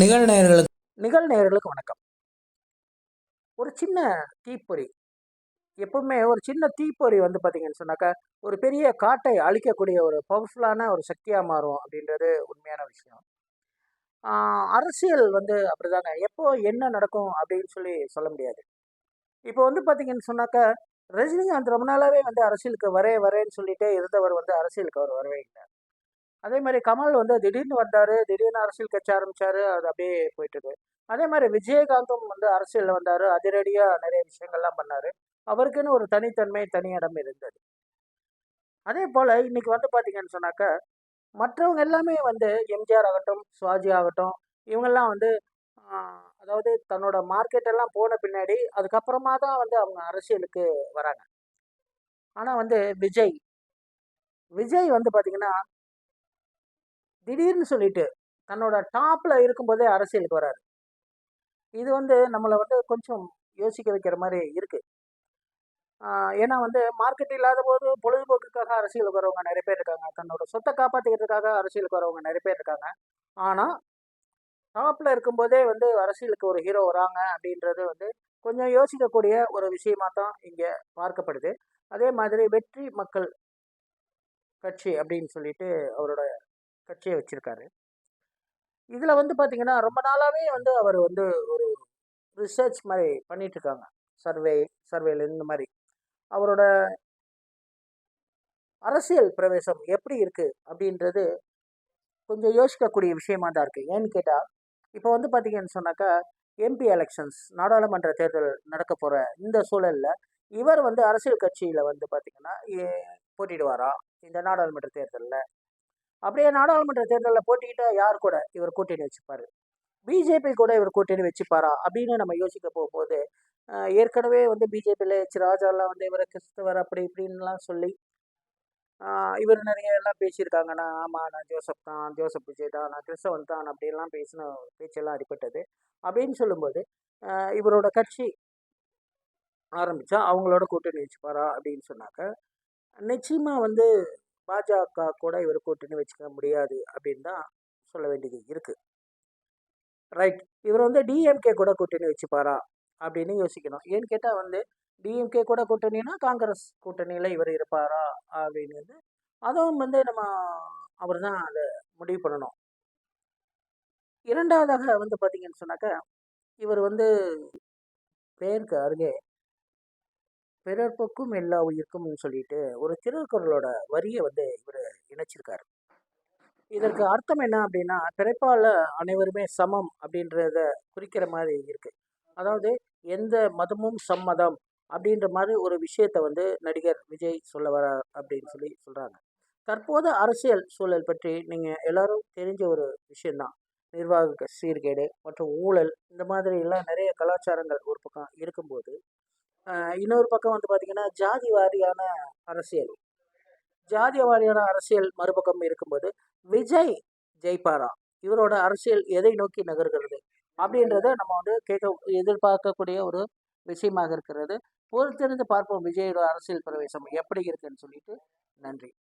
நிகழ்நேயர்களுக்கு நிகழ்நேயர்களுக்கு வணக்கம். ஒரு சின்ன தீப்பொறி எப்பவுமே ஒரு சின்ன தீப்பொறி வந்து பார்த்தீங்கன்னு சொன்னாக்கா ஒரு பெரிய காட்டை அழிக்கக்கூடிய ஒரு பவர்ஃபுல்லான ஒரு சக்தியாக மாறும் அப்படின்றது உண்மையான விஷயம். அரசியல் வந்து அப்படிதாங்க. எப்போ என்ன நடக்கும் அப்படின்னு சொல்லி சொல்ல முடியாது. இப்போ வந்து பார்த்தீங்கன்னு சொன்னாக்கா ரஜினிகாந்த் ரொம்ப நாளாவே வந்து அரசியலுக்கு வரே வரேன்னு சொல்லிட்டே இருந்தவர் வந்து அரசியலுக்கு அவர் வரவே இல்லை. அதே மாதிரி கமல் வந்து திடீர்னு வந்தார் திடீர்னு அரசியல் கட்சி ஆரம்பித்தார் அது அப்படியே போயிட்டுது. அதே மாதிரி விஜயகாந்தும் வந்து அரசியலில் வந்தார் அதிரடியாக நிறைய விஷயங்கள்லாம் பண்ணார். அவருக்குன்னு ஒரு தனித்தன்மை தனி இருந்தது. அதே போல் இன்னைக்கு வந்து பார்த்திங்கன்னு சொன்னாக்க மற்றவங்க எல்லாமே வந்து எம்ஜிஆர் ஆகட்டும் சுவாஜி ஆகட்டும் இவங்கெல்லாம் வந்து அதாவது தன்னோட மார்க்கெட்டெல்லாம் போன பின்னாடி அதுக்கப்புறமா தான் வந்து அவங்க அரசியலுக்கு வராங்க. ஆனால் வந்து விஜய் விஜய் வந்து பார்த்திங்கன்னா திடீர்னு சொல்லிட்டு தன்னோட டாப்பில் இருக்கும்போதே அரசியலுக்கு வராரு. இது வந்து நம்மளை வந்து கொஞ்சம் யோசிக்க வைக்கிற மாதிரி இருக்குது ஏன்னா வந்து மார்க்கெட் இல்லாத போது பொழுதுபோக்குக்காக அரசியலுக்கு வரவங்க நிறைய பேர் இருக்காங்க. தன்னோட சொத்தை காப்பாற்றிக்கிறதுக்காக அரசியலுக்கு வரவங்க நிறைய பேர் இருக்காங்க. ஆனால் டாப்பில் இருக்கும்போதே வந்து அரசியலுக்கு ஒரு ஹீரோ வராங்க அப்படின்றது வந்து கொஞ்சம் யோசிக்கக்கூடிய ஒரு விஷயமா தான் இங்கே பார்க்கப்படுது. அதே மாதிரி வெற்றி மக்கள் கட்சி அப்படின்னு சொல்லிட்டு அவரோட கட்சியை வச்சிருக்காரு. இதில் வந்து பார்த்தீங்கன்னா ரொம்ப நாளாகவே வந்து அவர் வந்து ஒரு ரிசர்ச் மாதிரி பண்ணிட்டு இருக்காங்க சர்வே சர்வேல இந்த மாதிரி. அவரோட அரசியல் பிரவேசம் எப்படி இருக்கு அப்படின்றது கொஞ்சம் யோசிக்கக்கூடிய விஷயமா தான் இருக்கு. ஏன்னு கேட்டால் இப்போ வந்து பார்த்தீங்கன்னு சொன்னாக்கா எம்பி எலெக்ஷன்ஸ் நாடாளுமன்ற தேர்தல் நடக்க போகிற இந்த சூழலில் இவர் வந்து அரசியல் கட்சியில் வந்து பார்த்தீங்கன்னா ஏ- இந்த நாடாளுமன்ற தேர்தலில். அப்படியே நாடாளுமன்ற தேர்தலில் போட்டிக்கிட்டால் யார் கூட இவர் கூட்டணி வச்சுப்பார்? பிஜேபி கூட இவர் கூட்டணி வச்சுப்பாரா? அப்படின்னு நம்ம யோசிக்க போகும்போது ஏற்கனவே வந்து பிஜேபியில் எச் ராஜாலாம் வந்து இவரை கிறிஸ்தவர் அப்படி இப்படின்லாம் சொல்லி இவர் நிறைய எல்லாம் பேசியிருக்காங்க. நான் ஆமாம் நான் ஜோசப் தான் ஜோசப் விஜய் தான் நான் கிறிஸ்தவன் தான் அப்படிலாம் பேசின பேச்செல்லாம் அடிபட்டது. அப்படின்னு சொல்லும்போது இவரோட கட்சி ஆரம்பித்தா அவங்களோட கூட்டணி வச்சுப்பாரா அப்படின்னு சொன்னாக்க நிச்சயமாக வந்து பாஜக கூட இவர் கூட்டணி வச்சுக்க முடியாது அப்படின்னு தான் சொல்ல வேண்டியது இருக்குது ரைட் இவர் வந்து டிஎம்கே கூட கூட்டணி வச்சுப்பாரா அப்படின்னு யோசிக்கணும். ஏன்னு கேட்டால் வந்து டிஎம்கே கூட கூட்டணினா காங்கிரஸ் கூட்டணியில் இவர் இருப்பாரா அப்படின்னு வந்து அதுவும் வந்து நம்ம அவர் தான் அதை முடிவு பண்ணணும். இரண்டாவதாக வந்து பார்த்தீங்கன்னு சொன்னாக்கா இவர் வந்து பேருக்கு அருகே பிறர்ப்புக்கும் எல்லா உயிருக்கும்னு சொல்லிட்டு ஒரு திருக்குறளோட வரியை வந்து இவர் இணைச்சிருக்காரு. இதற்கு அர்த்தம் என்ன அப்படின்னா பிறப்பால அனைவருமே சமம் அப்படின்றத குறிக்கிற மாதிரி இருக்கு. அதாவது எந்த மதமும் சம்மதம் அப்படின்ற மாதிரி ஒரு விஷயத்தை வந்து நடிகர் விஜய் சொல்ல வர அப்படின்னு சொல்லி சொல்கிறாங்க தற்போது அரசியல் சூழல் பற்றி நீங்கள் எல்லாரும் தெரிஞ்ச ஒரு விஷயந்தான் நிர்வாக சீர்கேடு மற்றும் ஊழல் இந்த மாதிரி எல்லாம் நிறைய கலாச்சாரங்கள் ஒரு பக்கம் இருக்கும்போது இன்னொரு பக்கம் வந்து பார்த்தீங்கன்னா ஜாதி வாரியான அரசியல். ஜாதி வாரியான அரசியல் மறுபக்கம் இருக்கும்போது விஜய் ஜெய்பாரா இவரோட அரசியல் எதை நோக்கி நகர்கிறது? அப்படின்றத நம்ம வந்து கேட்க எதிர்பார்க்கக்கூடிய ஒரு விஷயமாக இருக்கிறது. பொறுத்திருந்து பார்ப்போம் விஜயோட அரசியல் பிரவேசம் எப்படி இருக்குன்னு சொல்லிட்டு. நன்றி.